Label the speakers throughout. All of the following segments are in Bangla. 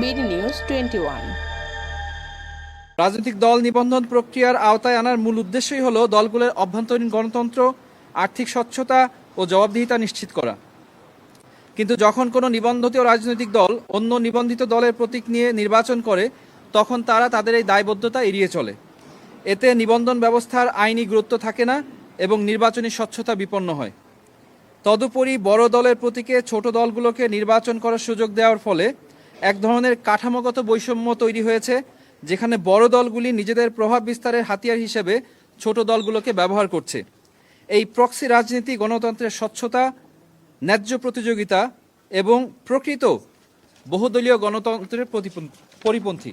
Speaker 1: BD news twenty one.
Speaker 2: রাজনৈতিক দল নিবন্ধন প্রক্রিয়ার আওতায় আনার মূল উদ্দেশ্যই হল দলগুলোর অভ্যন্তরীণ গণতন্ত্র, আর্থিক স্বচ্ছতা ও জবাবদিহিতা নিশ্চিত করা। কিন্তু যখন কোনো নিবন্ধিত রাজনৈতিক দল অন্য নিবন্ধিত দলের প্রতীক নিয়ে নির্বাচন করে, তখন তারা তাদের এই দায়বদ্ধতা এড়িয়ে চলে। এতে নিবন্ধন ব্যবস্থার আইনি গুরুত্ব থাকে না এবং নির্বাচনী স্বচ্ছতা বিপন্ন হয়। তদুপরি বড় দলের প্রতীকে ছোট দলগুলোকে নির্বাচন করার সুযোগ দেওয়ার ফলে এক ধরনের কাঠামোগত বৈষম্য তৈরি হয়েছে, যেখানে বড় দলগুলি নিজেদের প্রভাব বিস্তারের হাতিয়ার হিসেবে ছোট দলগুলোকে ব্যবহার করছে। এই প্রক্সি রাজনীতি, গণতন্ত্রের স্বচ্ছতা, ন্যায্য প্রতিযোগিতা এবং প্রকৃত বহুদলীয় গণতন্ত্রের পরিপন্থী।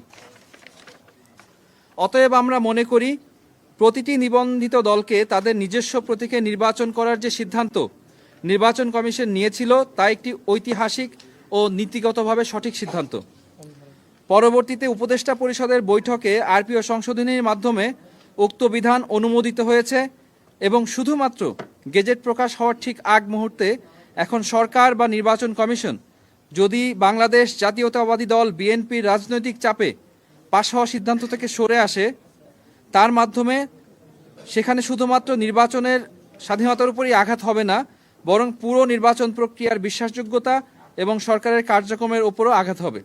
Speaker 2: অতএব আমরা মনে করি, প্রতিটি নিবন্ধিত দলকে তাদের নিজস্ব প্রতীকে নির্বাচন করার যে সিদ্ধান্ত নির্বাচন কমিশন নিয়েছিল, তা একটি ঐতিহাসিক ও নীতিগতভাবে সঠিক সিদ্ধান্ত। পরবর্তীতে উপদেষ্টা পরিষদের বৈঠকে আরপিও সংশোধনীর মাধ্যমে উক্ত বিধান অনুমোদিত হয়েছে এবং শুধুমাত্র গেজেট প্রকাশ হওয়ার ঠিক আগ মুহূর্তে এখন সরকার বা নির্বাচন কমিশন, যদি বাংলাদেশ জাতীয়তাবাদী দল বিএনপির রাজনৈতিক চাপে পাশ হওয়া সিদ্ধান্ত থেকে সরে আসে, তার মাধ্যমে সেখানে শুধুমাত্র নির্বাচনের স্বাধীনতার উপরই আঘাত হবে না, বরং পুরো নির্বাচন প্রক্রিয়ার বিশ্বাসযোগ্যতা এবং সরকারের কার্যক্রমের উপরও আঘাত হবে।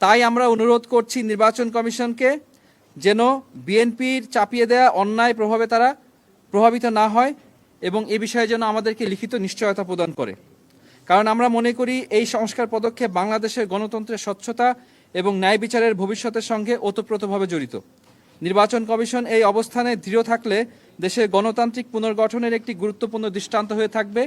Speaker 2: তাই আমরা অনুরোধ করছি নির্বাচন কমিশনকে যেন বিএনপির চাপিয়ে দেয়া অন্যায় প্রভাবে তারা প্রভাবিত না হয় এবং এ বিষয়ে যেন আমাদেরকে লিখিত নিশ্চয়তা প্রদান করে। কারণ আমরা মনে করি এই সংস্কার পদক্ষেপ বাংলাদেশের গণতন্ত্রের স্বচ্ছতা এবং ন্যায় বিচারের ভবিষ্যতের সঙ্গে ওতপ্রোতভাবে জড়িত। নির্বাচন কমিশন এই অবস্থানে দৃঢ় থাকলে দেশের গণতান্ত্রিক পুনর্গঠনের একটি গুরুত্বপূর্ণ দৃষ্টান্ত হয়ে থাকবে।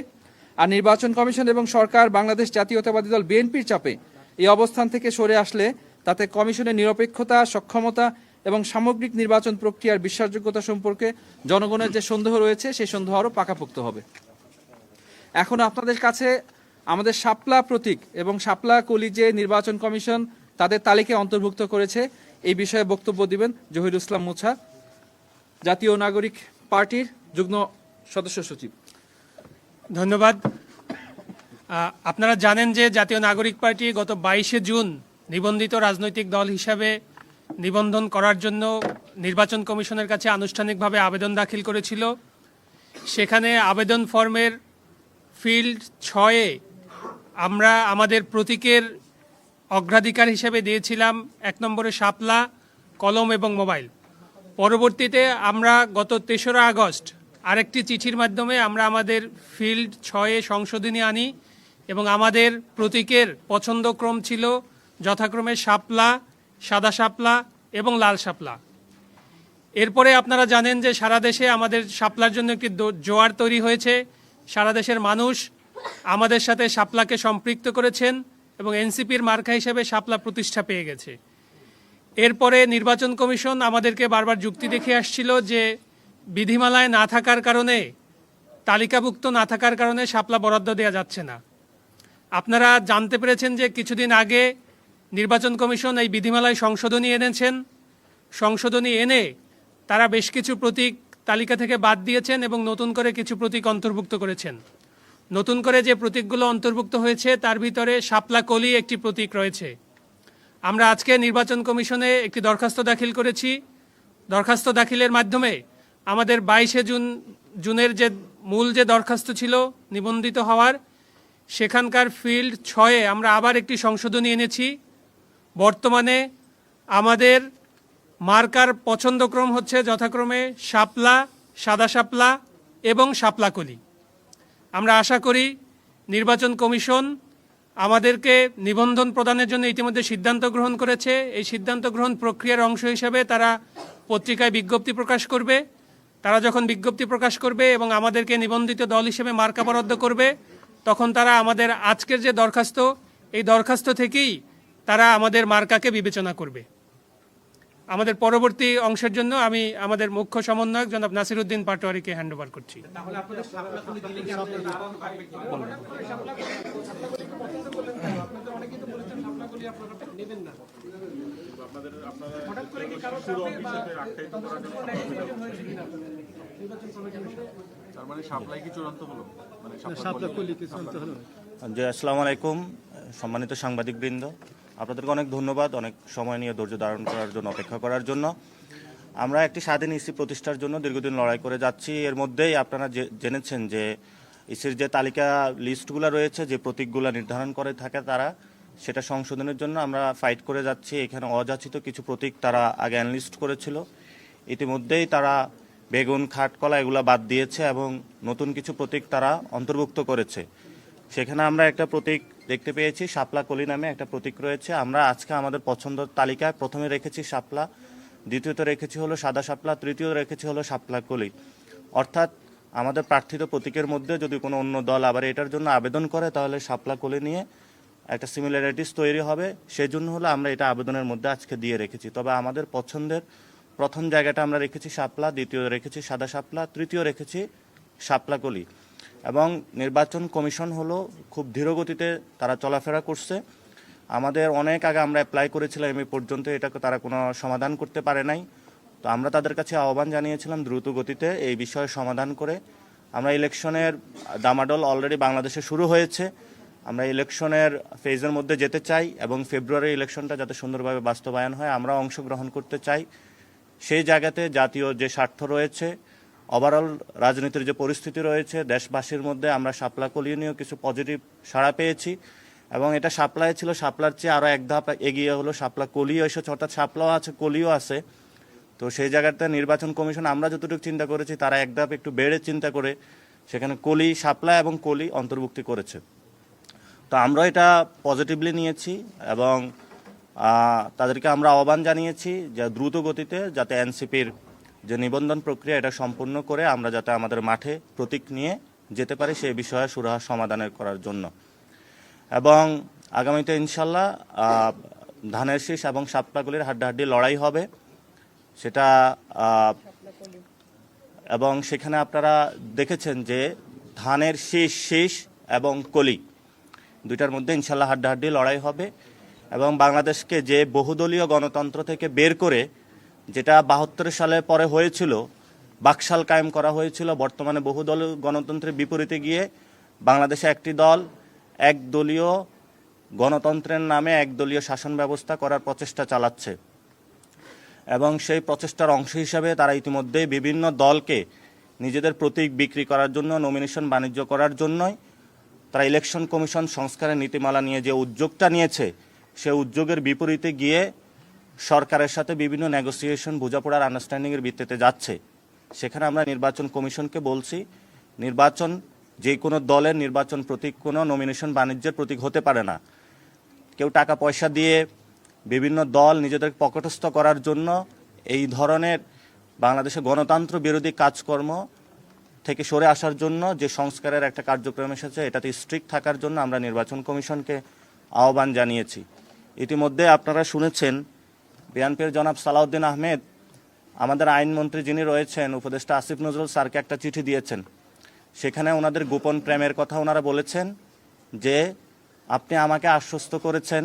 Speaker 2: আর নির্বাচন কমিশন এবং সরকার বাংলাদেশ জাতীয়তাবাদী দল বিএনপির চাপে এই অবস্থান থেকে সরে আসলে তাতে কমিশনের নিরপেক্ষতা, সক্ষমতা এবং সামগ্রিক নির্বাচন প্রক্রিয়ার বিশ্বাসযোগ্যতা সম্পর্কে জনগণের যে সন্দেহ রয়েছে, সেই সন্দেহ আরও পাকাপোক্ত হবে। এখন আপনাদের কাছে আমাদের শাপলা প্রতীক এবং শাপলা কলি যে নির্বাচন কমিশন তাদের তালিকায় অন্তর্ভুক্ত করেছে, এই বিষয়ে বক্তব্য দিবেন জহির ইসলাম মুছা, জাতীয় নাগরিক পার্টির যুগ্ম সদস্য সচিব।
Speaker 3: ধন্যবাদ। আপনারা জানেন যে জাতীয় নাগরিক পার্টি গত বাইশে জুন নিবন্ধিত রাজনৈতিক দল হিসাবে নিবন্ধন করার জন্য নির্বাচন কমিশনের কাছে আনুষ্ঠানিকভাবে আবেদন দাখিল করেছিল। সেখানে আবেদন ফর্মের ফিল্ড ছয়ে আমরা আমাদের প্রতীকের অগ্রাধিকার হিসেবে দিয়েছিলাম এক নম্বরে শাপলা, কলম এবং মোবাইল। পরবর্তীতে আমরা গত তেসরা আগস্ট আরেকটি চিঠির মাধ্যমে আমরা আমাদের ফিল্ড ছয়ে সংশোধনী আনি এবং আমাদের প্রতীকের পছন্দক্রম ছিল যথাক্রমে শাপলা, সাদা শাপলা এবং লাল শাপলা। এরপরে আপনারা জানেন যে সারা দেশে আমাদের শাপলার জন্য একটি জোয়ার তৈরি হয়েছে। সারা দেশের মানুষ আমাদের সাথে শাপলাকে সম্পৃক্ত করেছেন এবং এনসিপির মার্কা হিসেবে শাপলা প্রতিষ্ঠা পেয়ে গেছে। এরপরে নির্বাচন কমিশন আমাদেরকে বারবার যুক্তি দেখে আসছিল যে বিধিমালায় না থাকার কারণে, তালিকাভুক্ত না থাকার কারণে শাপলা বরাদ্দ দেওয়া যাচ্ছে না। আপনারা জানতে পেরেছেন যে কিছুদিন আগে নির্বাচন কমিশন এই বিধিমালায় সংশোধনী এনেছেন। সংশোধনী এনে তারা বেশ কিছু প্রতীক তালিকা থেকে বাদ দিয়েছেন এবং নতুন করে কিছু প্রতীক অন্তর্ভুক্ত করেছেন। নতুন করে যে প্রতীকগুলো অন্তর্ভুক্ত হয়েছে, তার ভিতরে শাপলা কলি একটি প্রতীক রয়েছে। আমরা আজকে নির্বাচন কমিশনে একটি দরখাস্ত দাখিল করেছি। দরখাস্ত দাখিলের মাধ্যমে আমাদের বাইশে জুন, জুনের যে মূল যে দরখাস্ত ছিল নিবন্ধিত হওয়ার, সেখানকার ফিল্ড ছয়ে আমরা আবার একটি সংশোধনী এনেছি। বর্তমানে আমাদের মার্কার পছন্দক্রম হচ্ছে যথাক্রমে শাপলা, সাদা শাপলা এবং শাপলাকলি। আমরা আশা করি নির্বাচন কমিশন আমাদেরকে নিবন্ধন প্রদানের জন্য ইতিমধ্যে সিদ্ধান্ত গ্রহণ করেছে। এই সিদ্ধান্ত গ্রহণ প্রক্রিয়ার অংশ হিসেবে তারা পত্রিকায় বিজ্ঞপ্তি প্রকাশ করবে। তারা যখন বিজ্ঞপ্তি প্রকাশ করবে এবং আমাদেরকে নিবন্ধিত দল হিসেবে মার্কা বরাদ্দ করবে, তখন তারা আমাদের আজকের যে দরখাস্ত, এই দরখাস্ত থেকেই তারা আমাদের মার্কাকে বিবেচনা করবে। আমাদের পরবর্তী অংশের জন্য আমি আমাদের মুখ্য সমন্বয়ক জনাব নাসিরুদ্দিন পাটোয়ারিকে হ্যান্ড ওভার করছি
Speaker 4: তার মানে সাপ্লাই কি চূড়ান্ত হলো? মানে
Speaker 5: শাপলা কলি কিছু তো হলো।
Speaker 6: জি আসসালামু আলাইকুম। সম্মানিত সাংবাদিকবৃন্দ
Speaker 1: আপনাদেরকে অনেক ধন্যবাদ অনেক সময় নিয়ে ধৈর্য ধারণ করার জন্য অপেক্ষা করার জন্য। আমরা একটি স্বাধীন ইসি প্রতিষ্ঠার জন্য দীর্ঘদিন লড়াই করে যাচ্ছি। এর মধ্যেই আপনারা জেনেছেন যে ইসির যে তালিকা লিস্টগুলো রয়েছে যে প্রতীকগুলো নির্ধারণ করে থাকে তারা সেটা সংশোধনের জন্য আমরা ফাইট করে যাচ্ছি। এখানে অযাচিত কিছু প্রতীক তারা আগে অ্যানলিস্ট করেছিল। ইতিমধ্যেই তারা বেগুন খাটকলা এগুলো বাদ দিয়েছে এবং নতুন কিছু প্রতীক তারা অন্তর্ভুক্ত করেছে। সেখানে আমরা একটা প্রতীক দেখতে পেয়েছি, শাপলা কলি নামে একটা প্রতীক রয়েছে। আমরা আজকে আমাদের পছন্দ তালিকায় প্রথমে রেখেছি শাপলা, দ্বিতীয়ত রেখেছি হলো সাদা শাপলা তৃতীয় রেখেছি হলো শাপলা কলি। অর্থাৎ আমাদের প্রার্থিত প্রতীকের মধ্যে যদি কোনো অন্য দল আবার এটার জন্য আবেদন করে, তাহলে শাপলা কলি নিয়ে একটা সিমিলারিটিস তৈরি হবে। সেই জন্য হলো আমরা এটা আবেদনের মধ্যে আজকে দিয়ে রেখেছি। তবে আমাদের পছন্দের প্রথম জায়গাটা আমরা রেখেছি শাপলা, দ্বিতীয় রেখেছি সাদা শাপলা, তৃতীয় রেখেছি শাপলা কলি। এবং নির্বাচন কমিশন হলো খুব ধীরগতিতে তারা চলাফেরা করছে। আমাদের অনেক আগে আমরা অ্যাপ্লাই করেছিলাম এই পর্যন্ত এটাকে তারা কোনো সমাধান করতে পারে নাই। তো আমরা তাদের কাছে আহ্বান জানিয়েছিলাম দ্রুত গতিতে এই বিষয়ে সমাধান করে। আমরা ইলেকশনের দামাডল অলরেডি বাংলাদেশে শুরু হয়েছে। আমরা ইলেকশনের ফেজের মধ্যে যেতে চাই এবং ফেব্রুয়ারি ইলেকশনটা যাতে সুন্দরভাবে বাস্তবায়ন হয়, আমরা অংশগ্রহণ করতে চাই। সেই জায়গাতে জাতীয় যে স্বার্থ রয়েছে ওভারঅল রাজনীতির যে পরিস্থিতি রয়েছে, দেশবাসীর মধ্যে আমরা সাপলা কলিও নিয়েও কিছু পজিটিভ সাড়া পেয়েছি এবং এটা সাপ্লাই ছিল, সাপলার চেয়ে আরও এক ধাপ এগিয়ে হলো, সাপলা কলিও এসেছে, অর্থাৎ সাপলাও আছে, কলিও আছে। তো সেই জায়গাতে নির্বাচন কমিশন, আমরা যতটুকু চিন্তা করেছি, তারা এক ধাপ একটু বেড়ে চিন্তা করে সেখানে কলি শাপলা এবং কলি অন্তর্ভুক্তি করেছে। তো আমরা এটা পজিটিভলি নিয়েছি এবং তাদেরকে আমরা আহ্বান জানিয়েছি যে দ্রুত গতিতে যাতে এনসিপির যে নিবন্ধন প্রক্রিয়া এটা সম্পূর্ণ করে আমরা যাতে আমাদের মাঠে প্রতীক নিয়ে যেতে পারি সেই বিষয়ে সুরাহা সমাধানের করার জন্য। এবং আগামীতে ইনশাল্লাহ ধানের শীষ এবং সাপটাগুলির হাড্ডাহাড্ডি লড়াই হবে। সেটা এবং সেখানে আপনারা দেখেছেন যে ধানের শীষ শীষ এবং কলি দুইটার মধ্যে ইনশাল্লাহ হাড্ডাহাড্ডি লড়াই হবে এবং বাংলাদেশকে যে বহুদলীয় গণতন্ত্র থেকে বের করে, যেটা বাহাত্তর সালে পরে হয়েছিল, বাকশাল কায়েম করা হয়েছিল, বর্তমানে বহুদলীয় গণতন্ত্রের বিপরীতে গিয়ে বাংলাদেশে একটি দল, একদলীয় গণতন্ত্রের নামে একদলীয় শাসন ব্যবস্থা করার প্রচেষ্টা চালাচ্ছে। এবং সেই প্রচেষ্টার অংশ হিসাবে তারা ইতিমধ্যেই বিভিন্ন দলকে নিজেদের প্রতীক বিক্রি করার জন্য নমিনেশন বাণিজ্য করার জন্যই তারা ইলেকশন কমিশন সংস্কারের নীতিমালা নিয়ে যে উদ্যোগটা নিয়েছে, সে উদ্যোগের বিপরীতে গিয়ে সরকারের সাথে বিভিন্ন নেগোসিয়েশন বোঝাপড়ার আন্ডারস্ট্যান্ডিংয়ের ভিত্তিতে যাচ্ছে। সেখানে আমরা নির্বাচন কমিশনকে বলছি, নির্বাচন যে কোনো দলের নির্বাচন প্রতীক, কোনো নমিনেশন বাণিজ্যের প্রতীক হতে পারে না। কেউ টাকা পয়সা দিয়ে বিভিন্ন দল নিজেদের পকেটস্থ করার জন্য এই ধরনের বাংলাদেশে গণতন্ত্র বিরোধী কাজকর্ম থেকে সরে আসার জন্য যে সংস্কারের একটা কার্যক্রম এসেছে, এটাতে স্ট্রিক্ট থাকার জন্য আমরা নির্বাচন কমিশনকে আহ্বান জানিয়েছি। ইতিমধ্যে আপনারা শুনেছেন, বিএনপির জনাব সালাউদ্দিন আহমেদ, আমাদের আইনমন্ত্রী যিনি রয়েছেন, উপদেষ্টা আসিফ নজরুল স্যারকে একটা চিঠি দিয়েছেন। সেখানে ওনাদের গোপন প্রেমের কথা ওনারা বলেছেন যে, আপনি আমাকে আশ্বস্ত করেছেন,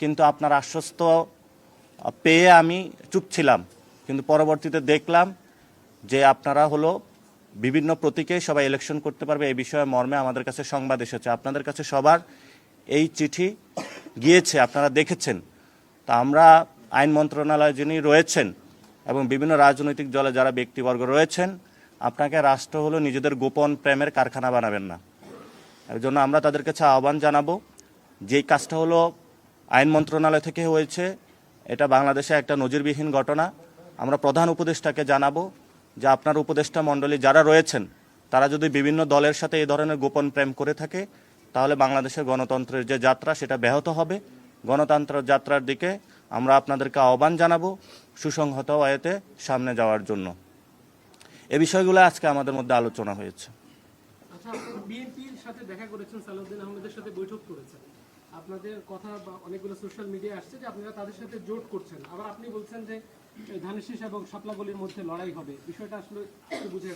Speaker 1: কিন্তু আপনার আশ্বস্ত পেয়ে আমি চুপ ছিলাম। কিন্তু পরবর্তীতে দেখলাম যে আপনারা হলো বিভিন্ন প্রতীকে সবাই ইলেকশন করতে পারবে, এই বিষয়ে মর্মে আমাদের কাছে সংবাদ এসেছে। আপনাদের কাছে সবার এই চিঠি গিয়েছে, আপনারা দেখেছেন। তা আমরা আইন মন্ত্রণালয়ে যিনি রয়েছেন এবং বিভিন্ন রাজনৈতিক দলে যারা ব্যক্তিবর্গ রয়েছেন, আপনাকে রাষ্ট্র হলো নিজেদের গোপন প্রেমের কারখানা বানাবেন না। এর জন্য আমরা তাদের কাছে আহ্বান জানাব যেই কাজটা হলো আইন মন্ত্রণালয় থেকে হয়েছে, এটা বাংলাদেশে একটা নজিরবিহীন ঘটনা। আমরা প্রধান উপদেষ্টাকে জানাব যে আপনার উপদেষ্টা মণ্ডলী যারা রয়েছেন, তারা যদি বিভিন্ন দলের সাথে এই ধরনের গোপন প্রেম করে থাকে, তাহলে বাংলাদেশের গণতন্ত্রের যে যাত্রা, সেটা ব্যাহত হবে। গণতন্ত্রের যাত্রার দিকে আমরা আপনাদেরকে আহ্বান জানাব সুসংহত আয়তে সামনে যাওয়ার জন্য। এ বিষয়গুলো আজকে আমাদের মধ্যে আলোচনা হয়েছে।
Speaker 5: আচ্ছা আপনাদের কথা অনেকগুলো সোশ্যাল মিডিয়া আসছে যে আপনারা তাদের সাথে জোট করছেন। আবার আপনি বলছেন যে এবং শাপলাগলির মধ্যে লড়াই হবে। বিষয়টা আসলে একটু বুঝে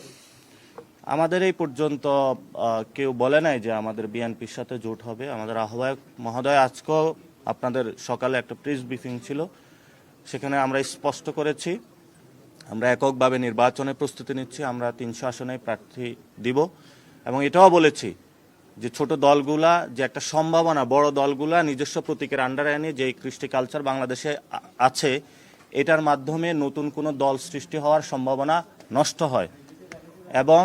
Speaker 1: আমাদের এই পর্যন্ত কেউ বলে নাই যে আমাদের বিএনপির সাথে জোট হবে। আমাদের আহ্বায়ক মহোদয় আজকেও আপনাদের সকালে একটা প্রেস ব্রিফিং ছিল। সেখানে আমরা স্পষ্ট করেছি, আমরা এককভাবে নির্বাচনে প্রস্তুতি নিচ্ছি, আমরা তিনশো আসনে প্রার্থী দিব। এবং এটাও বলেছি যে ছোট দলগুলা, যে একটা সম্ভাবনা, বড় দলগুলা নিজস্ব প্রতীকের আন্ডারে এনে যে কৃষ্টি কালচার বাংলাদেশে আছে এটার মাধ্যমে নতুন কোনো দল সৃষ্টি হওয়ার সম্ভাবনা নষ্ট হয়। এবং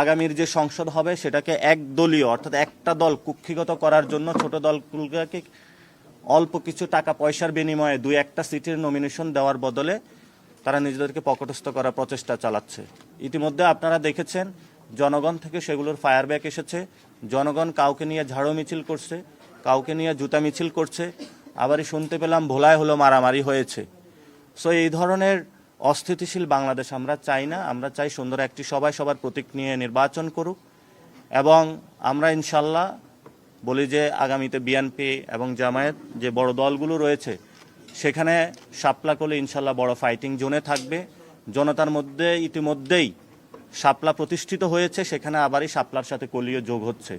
Speaker 1: আগামীর যে সংসদ হবে সেটাকে একদলীয়, অর্থাৎ একটা দল কুক্ষিগত করার জন্য ছোট দলগুলোকে অল্প কিছু টাকা পয়সার বিনিময়ে দুই একটা সিটির নমিনেশন দেওয়ার বদলে তারা নিজেদেরকে পকটস্থ করার প্রচেষ্টা চালাচ্ছে। ইতিমধ্যে আপনারা দেখেছেন, জনগণ থেকে সেগুলোর ফায়ার ব্যাক এসেছে। জনগণ কাউকে নিয়ে ঝাড়ু মিছিল করছে, কাউকে নিয়ে জুতা মিছিল করছে। আবারই শুনতে পেলাম ভোলায় হলো মারামারি হয়েছে। সো এই ধরনের অস্থিতিশীল বাংলাদেশ আমরা চাই না। আমরা চাই সুন্দর একটি সবাই সবার প্রতীক নিয়ে নির্বাচন করুক এবং আমরা ইনশাল্লাহ বলি যে আগামীতে বিএনপি এবং জামায়াত যে বড় দলগুলো রয়েছে, সেখানে শাপলা করলে ইনশাল্লাহ বড় ফাইটিং জোনে থাকবে। জনতার মধ্যে ইতিমধ্যেই শাপলা প্রতিষ্ঠিত হয়েছে, সেখানে আবারই শাপলার সাথে কলীয় যোগ হচ্ছে।